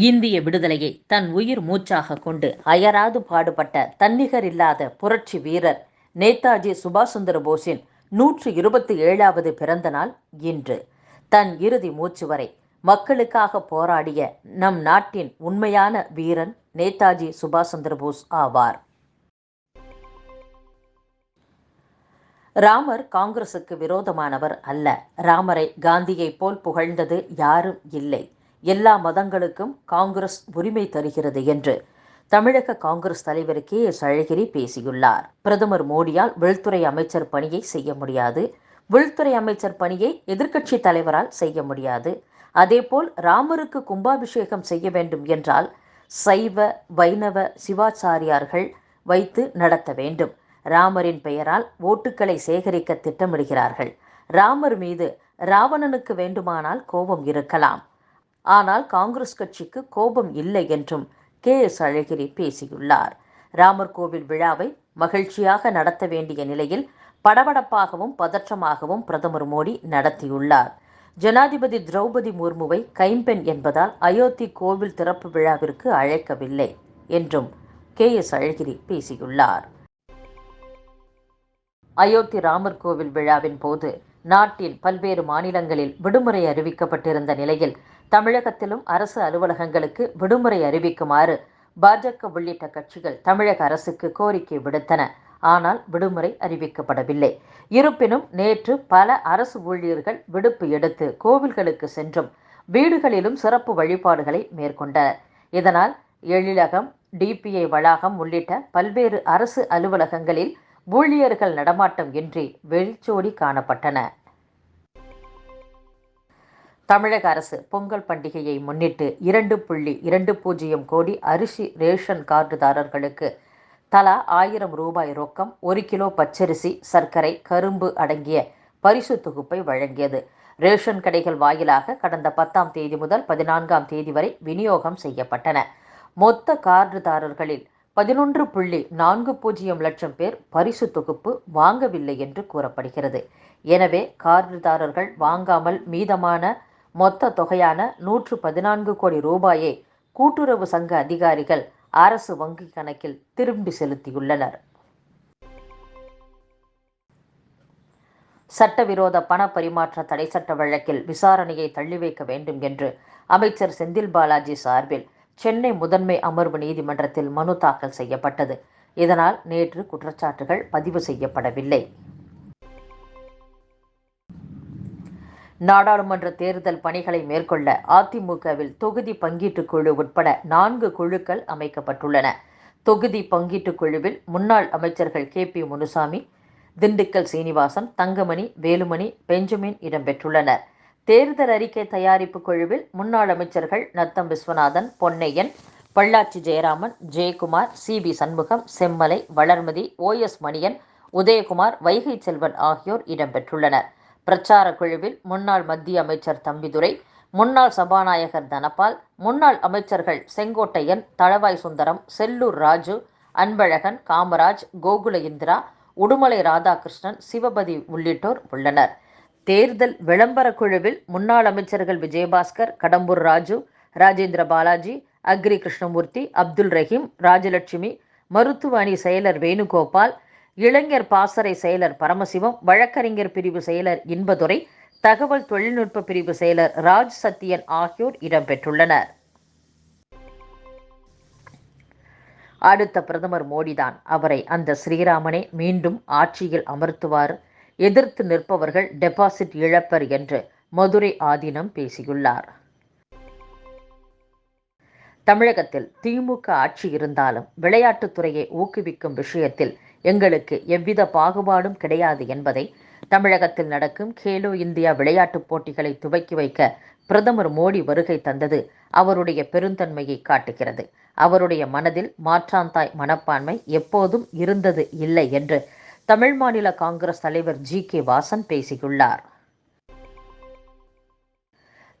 இந்திய விடுதலையை தன் உயிர் மூச்சாக கொண்டு அயராது பாடுபட்ட தன்னிகர் இல்லாத புரட்சி வீரர் நேதாஜி சுபாஷ் சந்திர போஸின் நூற்று இருபத்தி ஏழாவது பிறந்த நாள் இன்று. தன் இறுதி மூச்சு வரை மக்களுக்காக போராடிய நம் நாட்டின் உண்மையான வீரன் நேதாஜி சுபாஷ் சந்திர போஸ் ஆவார். ராமர் காங்கிரசுக்கு விரோதமானவர் அல்ல. ராமரை காந்தியைப் போல் புகழ்ந்தது யாரும் இல்லை. எல்லா மதங்களுக்கும் காங்கிரஸ் உரிமை தருகிறது என்று தமிழக காங்கிரஸ் தலைவர் கே எஸ் அழகிரி பேசியுள்ளார். பிரதமர் மோடியால் உள்துறை அமைச்சர் பணியை செய்ய முடியாது. உள்துறை அமைச்சர் பணியை எதிர்க்கட்சி தலைவரால் செய்ய முடியாது. அதேபோல் ராமருக்கு கும்பாபிஷேகம் செய்ய வேண்டும் என்றால் சைவ வைணவ சிவாச்சாரியார்கள் வைத்து நடத்த வேண்டும். ராமரின் பெயரால் ஓட்டுக்களை சேகரிக்க திட்டமிடுகிறார்கள். ராமர் மீது ராவணனுக்கு வேண்டுமானால் கோபம் இருக்கலாம். ஆனால் காங்கிரஸ் கட்சிக்கு கோபம் இல்லை என்றும் கே எஸ் அழகிரி பேசியுள்ளார். ராமர் கோவில் விழாவை மகிழ்ச்சியாக நடத்த வேண்டிய நிலையில் படபடப்பாகவும் பதற்றமாகவும் பிரதமர் மோடி நடத்தியுள்ளார். ஜனாதிபதி திரௌபதி முர்முவை கைம்பெண் என்பதால் அயோத்தி கோவில் திறப்பு விழாவிற்கு அழைக்கவில்லை என்றும் கே எஸ் அழகிரி பேசியுள்ளார். அயோத்தி ராமர் கோவில் விழாவின் போது நாட்டின் பல்வேறு மாநிலங்களில் விடுமுறை அறிவிக்கப்பட்டிருந்த நிலையில் தமிழகத்திலும் அரசு அலுவலகங்களுக்கு விடுமுறை அறிவிக்குமாறு பாஜக உள்ளிட்ட கட்சிகள் தமிழக அரசுக்கு கோரிக்கை விடுத்தன. ஆனால் விடுமுறை அறிவிக்கப்படவில்லை. இருப்பினும் நேற்று பல அரசு ஊழியர்கள் விடுப்பு எடுத்து கோவில்களுக்கு சென்றும் வீடுகளிலும் சிறப்பு வழிபாடுகளை மேற்கொண்டனர். இதனால் எழிலகம் டிபிஐ வளாகம் உள்ளிட்ட பல்வேறு அரசு அலுவலகங்களில் ஊழியர்கள் நடமாட்டம் இன்றி வெளிச்சோடி காணப்பட்டன. தமிழக அரசு பொங்கல் பண்டிகையை முன்னிட்டு இரண்டு புள்ளி இரண்டு பூஜ்ஜியம் கோடி அரிசி ரேஷன் கார்டுதாரர்களுக்கு தலா ஆயிரம் ரூபாய் ரொக்கம் ஒரு கிலோ பச்சரிசி சர்க்கரை கரும்பு அடங்கிய பரிசு தொகுப்பை வழங்கியது. ரேஷன் கடைகள் வாயிலாக கடந்த பத்தாம் தேதி முதல் பதினான்காம் தேதி வரை விநியோகம் செய்யப்பட்டன. மொத்த கார்டுதாரர்களில் பதினொன்று புள்ளி நான்கு பூஜ்ஜியம் லட்சம் பேர் பரிசு தொகுப்பு வாங்கவில்லை என்று கூறப்படுகிறது. எனவே கார்டுதாரர்கள் வாங்காமல் மீதமான மொத்த தொகையான நூற்று பதினான்கு கோடி ரூபாயை கூட்டுறவு சங்க அதிகாரிகள் அரசு வங்கி கணக்கில் திரும்பி செலுத்தியுள்ளனர். சட்டவிரோத பண பரிமாற்ற தடை சட்ட வழக்கில் விசாரணையை தள்ளி வைக்க வேண்டும் என்று அமைச்சர் செந்தில் பாலாஜி சார்பில் சென்னை முதன்மை அமர்வு நீதிமன்றத்தில் மனு தாக்கல் செய்யப்பட்டது. இதனால் நேற்று குற்றச்சாட்டுகள் பதிவு செய்யப்படவில்லை. நாடாளுமன்ற தேர்தல் பணிகளை மேற்கொள்ள அதிமுகவில் தொகுதி பங்கீட்டு குழு உட்பட நான்கு குழுக்கள் அமைக்கப்பட்டுள்ளன. தொகுதி பங்கீட்டு குழுவில் முன்னாள் அமைச்சர்கள் K. P. Munusamy Dindigul Srinivasan Thangamani Velumani Benjamin இடம்பெற்றுள்ளனர். தேர்தல் அறிக்கை தயாரிப்பு குழுவில் முன்னாள் அமைச்சர்கள் Natham Viswanathan Ponnaiyan Pollachi Jayaraman Jayakumar C P Shanmugam Semmalai Valarmathi O S Manian Udhayakumar Vaigai Selvan ஆகியோர் இடம்பெற்றுள்ளனர் பிரச்சார குழுவில் முன்னாள் மத்திய அமைச்சர் தம்பிதுரை முன்னாள் சபாநாயகர் தனபால் முன்னாள் அமைச்சர்கள் செங்கோட்டையன் தளவாய் சுந்தரம் செல்லூர் ராஜு அன்பழகன் காமராஜ் கோகுல இந்திரா உடுமலை ராதாகிருஷ்ணன் சிவபதி உள்ளிட்டோர் உள்ளனர். தேர்தல் விளம்பர குழுவில் முன்னாள் அமைச்சர்கள் விஜயபாஸ்கர் கடம்பூர் ராஜு ராஜேந்திர பாலாஜி அக்ரி கிருஷ்ணமூர்த்தி அப்துல் ரஹீம் ராஜலட்சுமி மருத்துவ அணி செயலர் வேணுகோபால் இளைஞர் பாசறை செயலர் பரமசிவம் வழக்கறிஞர் பிரிவு செயலர் இன்பதுரை தகவல் தொழில்நுட்ப பிரிவு செயலர் ராஜ் சத்தியன் ஆகியோர் இடம்பெற்றுள்ளனர் அடுத்த பிரதமர் மோடிதான். அவரை அந்த ஸ்ரீராமனே மீண்டும் ஆட்சியில் அமர்த்துவார். எதிர்த்து நிற்பவர்கள் டெபாசிட் இழப்பர் என்று மதுரை ஆதீனம் பேசியுள்ளார். தமிழகத்தில் திமுக ஆட்சி இருந்தாலும் விளையாட்டுத்துறையை ஊக்குவிக்கும் விஷயத்தில் எங்களுக்கு எவ்வித பாகுபாடும் கிடையாது என்பதை தமிழகத்தில் நடக்கும் கேலோ இந்தியா விளையாட்டுப் போட்டிகளை துவக்கி வைக்க பிரதமர் மோடி வருகை தந்தது அவருடைய பெருந்தன்மையை காட்டுகிறது. அவருடைய மனதில் மாற்றாந்தாய் மனப்பான்மை எப்போதும் இருந்தது இல்லை என்று தமிழ் மாநில காங்கிரஸ் தலைவர் ஜி கே வாசன் பேசியுள்ளார்.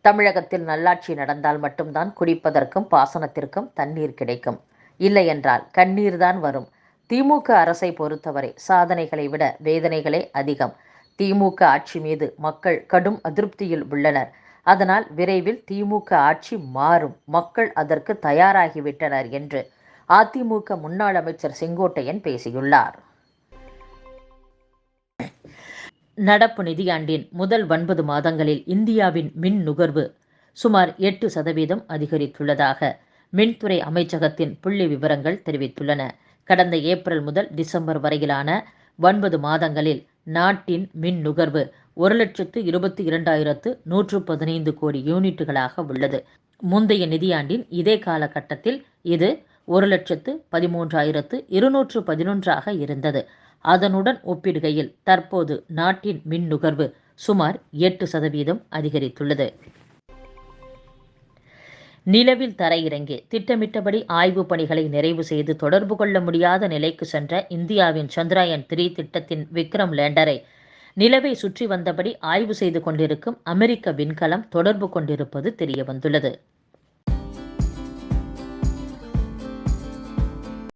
தமிழகத்தில் நல்லாட்சி நடந்தால் மட்டும்தான் குடிப்பதற்கும் பாசனத்திற்கும் தண்ணீர் கிடைக்கும். இல்லையென்றால் கண்ணீர் தான் வரும். திமுக அரசை பொறுத்தவரை சாதனைகளை விட வேதனைகளே அதிகம். திமுக ஆட்சி மீது மக்கள் கடும் அதிருப்தியில் உள்ளனர். அதனால் விரைவில் திமுக ஆட்சி மாறும். மக்கள் அதற்கு தயாராகிவிட்டனர் என்று அதிமுக முன்னாள் அமைச்சர் செங்கோட்டையன் பேசியுள்ளார். நடப்பு நிதியாண்டின் முதல் ஒன்பது மாதங்களில் இந்தியாவின் மின் நுகர்வு சுமார் எட்டு சதவீதம் அதிகரித்துள்ளதாக மின்துறை அமைச்சகத்தின் புள்ளி விவரங்கள் தெரிவித்துள்ளன. கடந்த ஏப்ரல் முதல் டிசம்பர் வரையிலான ஒன்பது மாதங்களில் நாட்டின் மின் நுகர்வு ஒரு லட்சத்து இருபத்தி இரண்டாயிரத்து நூற்று பதினைந்து கோடி யூனிட்டுகளாக உள்ளது. முந்தைய நிதியாண்டின் இதே காலகட்டத்தில் இது ஒரு லட்சத்து பதிமூன்றாயிரத்து இருநூற்று பதினொன்றாக இருந்தது. அதனுடன் ஒப்பிடுகையில் தற்போது நாட்டின் மின் நுகர்வு சுமார் எட்டு சதவீதம் அதிகரித்துள்ளது. நிலவில் தரையிறங்கி திட்டமிட்டபடி ஆய்வுப் பணிகளை நிறைவு செய்து தொடர்பு கொள்ள முடியாத நிலைக்கு சென்ற இந்தியாவின் சந்திராயன் த்ரீ திட்டத்தின் விக்ரம் லேண்டரை நிலவை சுற்றி வந்தபடி ஆய்வு செய்து கொண்டிருக்கும் அமெரிக்க விண்கலம் தொடர்பு கொண்டிருப்பது தெரியவந்துள்ளது.